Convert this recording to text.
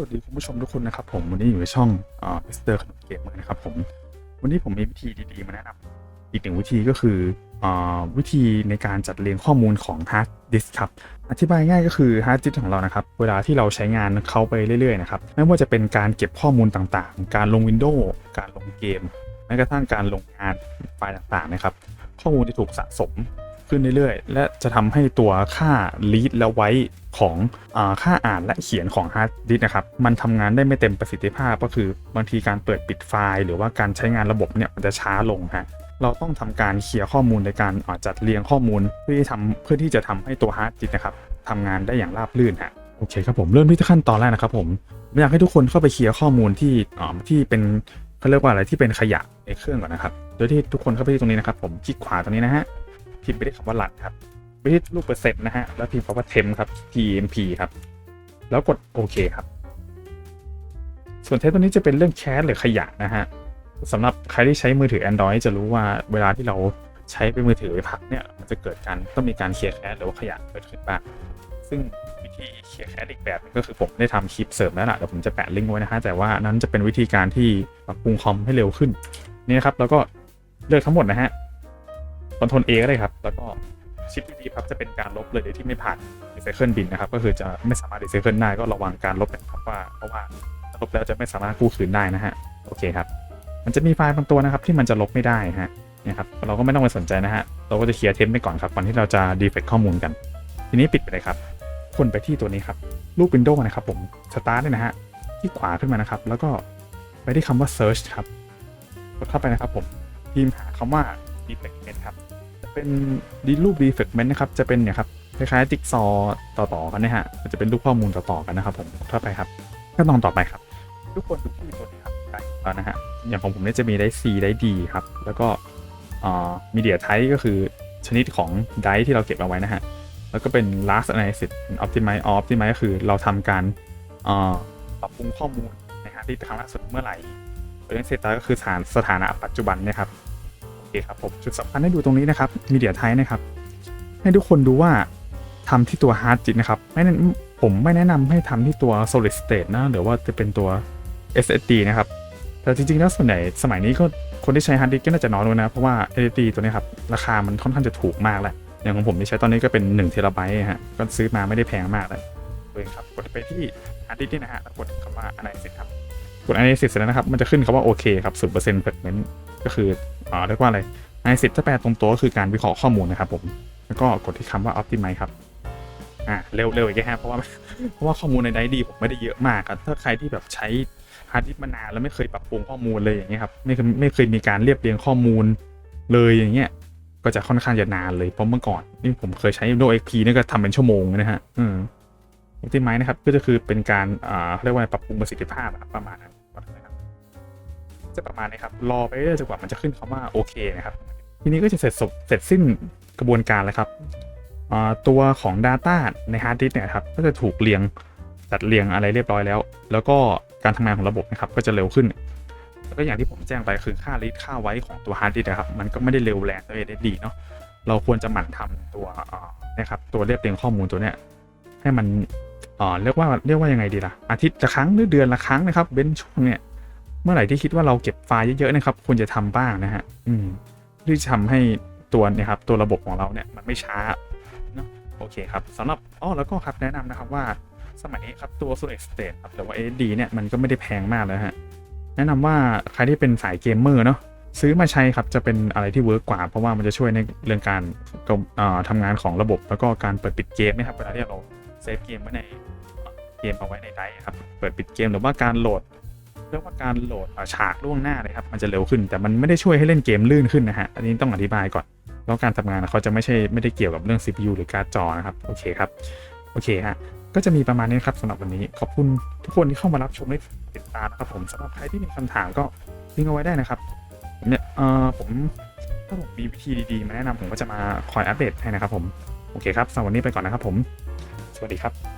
สวัสดีคุณผู้ชมทุกคนนะครับผมวันนี้อยู่ในช่องเอ่อสเตอร์ขนมเกมนะครับผมวันนี้ผมมีวิธีดีๆมาแนะนำอีกหนึ่งวิธีก็คือเอ่อวิธีในการจัดเรียงข้อมูลของฮาร์ดดิสก์ครับอธิบายง่ายก็คือฮาร์ดดิสก์ของเรานะครับเวลาที่เราใช้งานเขาไปเรื่อยๆนะครับไม่ว่าจะเป็นการเก็บข้อมูลต่างๆ การลงวินโดว์การลงเกมแม้กระทั่งการลงงานไฟล์ต่างๆนะครับข้อมูลที่ถูกสะสม ขึ้นเรื่อยๆ และจะทำให้ตัวค่า read และ write ของอค่าอ่านและเขียนของ hard disk นะครับ มันทำงานได้ไม่เต็มประสิทธิภาพก็คือบางทีการเปิดปิดไฟล์ หรือว่าการใช้งานระบบเนี่ยมันจะช้าลงฮะเราต้องทำการเคลียร์ข้อมูลในการจัดเรียงข้อมูล เพื่อที่ทำเพื่อที่จะทำให้ตัว hard disk นะครับทำงานได้อย่างราบรื่นฮะโอเคครับผมเริ่มที่ขั้นตอนแรกนะครับผมอยากให้ทุกคนเข้าไปเคลียร์ข้อมูลที่อ่าที่เป็นเขาเรียกว่าอะไรที่เป็นขยะในเครื่องก่อนนะครับ โดยที่ทุกคนเข้าไปที่ตรงนี้นะครับผมคลิกขวาตรงนี้นะฮะ พิมพ์ไปที่คำว่ารันครับไปที่รูปเปอร์เซ็นต์นะฮะแล้วพิมพ์คำว่า temp ครับ T M P ครับ แล้วกดโอเคครับ ส่วนเทปตัวนี้จะเป็นเรื่องแคสหรือขยะนะฮะสำหรับใครที่ใช้มือถือ Android จะรู้ว่าเวลาที่เราใช้เป็นมือถือพักเนี่ยมันจะเกิดการต้องมีการเคลียร์แคสหรือว่าขยะเกิดขึ้นบ้างซึ่งวิธีเคลียร์แคสอีกแบบก็คือผมได้ทำคลิปเสริมแล้วล่ะเดี๋ยวผมจะแปะลิงก์ไว้นะฮะแต่ว่านั้นจะเป็นวิธีการที่ปรับปรุงคอมให้เร็วขึ้นนี่นะครับแล้วก็เลือกทั้งหมดนะฮะ คอนโทรล A ก็ได้ครับ แล้วก็ชิปดีครับจะเป็นการลบเลยโดยที่ไม่ผ่าน Recycle Bin นนะครับ ก็คือจะไม่สามารถ Recycle ได้ก็ระวังการลบนะครับว่าเพราะว่าลบแล้วจะไม่สามารถกู้คืนได้นะฮะโอเคครับ มันจะมีไฟล์บางตัวนะครับที่มันจะลบไม่ได้ฮะเนี่ยครับเราก็ไม่ต้องไปสนใจนะฮะเราก็จะเคลียร์เทมไปก่อนครับก่อนที่เราจะ defect ข้อมูลกัน ทีนี้ปิดไปเลยครับคนไปที่ตัวนี้ครับรูป Windows นะครับผม Start เนี่ยนะฮะที่ขวาขึ้นมานะครับ แล้วก็ไปที่คำว่า Search ครับกดเข้าไปนะครับผมพิมพ์หาคำว่า defect ครับจะเป็นดีรูป defragment นะครับ จะเป็นเนี่ยครับคล้ายๆจิ๊กซอว์ต่อๆกันนะฮะมันจะเป็นรูปข้อมูลต่อๆกันนะครับผมเข้าไปครับขั้นตอนต่อไปครับ ทุกคนดูที่ตัวนี้ครับได้แล้วนะฮะอย่างของผมเนี่ยจะมีได้ C ได้ D ครับ แล้วก็มีเดียไทป์ก็คือชนิดของไดที่เราเก็บเอาไว้นะฮะแล้วก็เป็น last analysis optimize optimize ก็คือเราทำการอ่าปรับปรุงข้อมูลในฮาร์ดดิสก์ครั้งล่าสุดเมื่อไหร่ตัวนี้เซตก็คือสถานสถานะปัจจุบันเนะครับโอ เคครับผมจุดสำคัญให้ดูตรงนี้นะครับมีเดียไทป์นะครับ ให้ทุกคนดูว่าทำที่ตัวฮาร์ดดิสก์นะครับไม่แนผมไม่แนะนำให้ทำที่ตัว solid state นะหรือว่าจะเป็นตัว SSD นะครับ แต่จริงๆแล้วส่วนใหญ่สมัยนี้ก็คนที่ใช้ฮาร์ดดิสก์ก็น่าจะน้อยลงนะ เพราะว่า SSD ตัวนี้ครับ ราคามันค่อนข้างจะถูกมากแล้ว อย่างของผมที่ใช้ตอนนี้ก็เป็น1เทราไบต์ฮะก็ซื้อมาไม่ได้แพงมากเลยเองครับกดไปที่ฮาร์ดดิสก์นี่นะฮะแล้วกดคำว่า analysis ครับ กด analysis เสร็จแล้วนะครับ มันจะขึ้นคำว่าโอเคครับ0% fragment ก็คืออ่าเรียกว่าอะไร analysis ถ้าแปลตรงตัวก็คือการวิเคราะห์ข้อมูลนะครับผมแล้วก็กดที่คำว่า optimize ครับอ่าเร็วเร็วอีกแค่ฮะเพราะว่าเพราะว่าข้อมูลในไดดีผมไม่ได้เยอะมากครับถ้าใครที่แบบใช้ฮาร์ดดิสก์มานานแล้วไม่เคยปรับปรุงข้อมูลเลยอย่างเงี้ยครับไม่เคยไม่เคยมีการเรียบเรียงข้อมูลเลยอย่างเงี้ยก็จะค่อนข้างจะนานเลยเพราะเมื่อก่อนนี่ผมเคยใช้ Windows XP นี่ก็ทำเป็นชั่วโมงนะฮะอืม Optimize นะครับก็จะคือเป็นการอ่าเรียกว่าปรับปรุงประสิทธิภาพประมาณนั้น จะประมาณนี้ครับ รอไปเรื่อยจนกว่ามันจะขึ้นคำว่าโอเคนะครับ ทีนี้ก็จะเสร็จสบเสร็จสิ้นกระบวนการแล้วครับตัวของ Data ใน Hard Disk เนี่ยครับก็จะถูกเรียงจัดเรียงอะไรเรียบร้อยแล้ว แล้วก็การทำงานของระบบนะครับก็จะเร็วขึ้น แล้วก็อย่างที่ผมแจ้งไปคือค่า read ค่าไว้ของตัว Hard Disk นะครับมันก็ไม่ได้เร็วแรงเท่า SSD เนาะเราควรจะหมั่นทำตัวนะครับตัวเรียบเรียงข้อมูลตัวเนี้ยให้มันอ่าเรียกว่าเรียกว่ายังไงดีล่ะอาทิตย์ละครั้งหรือเดือนละครั้งนะครับเว้นช่วงเนี่ย มื่อไหร่ที่คิดว่าเราเก็บไฟล์เยอะๆนะครับควรจะทำบ้างนะฮะอืมที่จะทำให้ตัวเนี่ยครับตัวระบบของเราเนี่ยมันไม่ช้าเนาะโอเคครับสำหรับอ๋อแล้วก็ครับแนะนำนะครับว่าสมัยนี้ครับตัว Solid State ครับหรือว่า SSD เนี่ยมันก็ไม่ได้แพงมากแล้วฮะแนะนำว่าใครที่เป็นสายเกมเมอร์เนาะซื้อมาใช้ครับจะเป็นอะไรที่เวิร์กกว่า เพราะว่ามันจะช่วยในเรื่องการทำงานของระบบ แล้วก็การเปิดปิดเกมนะครับเวลาที่เราเซฟเกมไว้ในเกมเอาไว้ในไดร์ครับเปิดปิดเกมหรือว่าการโหลด เรียกว่าการโหลดฉากล่วงหน้าเลยครับ มันจะเร็วขึ้น แต่มันไม่ได้ช่วยให้เล่นเกมลื่นขึ้นนะฮะ อันนี้ต้องอธิบายก่อน แล้วการทำงานเขาจะไม่ใช่ไม่ได้เกี่ยวกับเรื่อง CPU หรือการ์ดจอนะครับ โอเคครับ โอเคฮะ ก็จะมีประมาณนี้ครับสำหรับวันนี้ ขอบคุณทุกคนที่เข้ามารับชมและติดตามนะครับผมสำหรับใครที่มีคำถามก็ทิ้งเอาไว้ได้นะครับ เนี่ย เออผมถ้าผมมีวิธีดีๆมาแนะนำผมก็จะมาคอยอัปเดตให้นะครับผม โอเคครับสำหรับวันนี้ไปก่อนนะครับผม สวัสดีครับ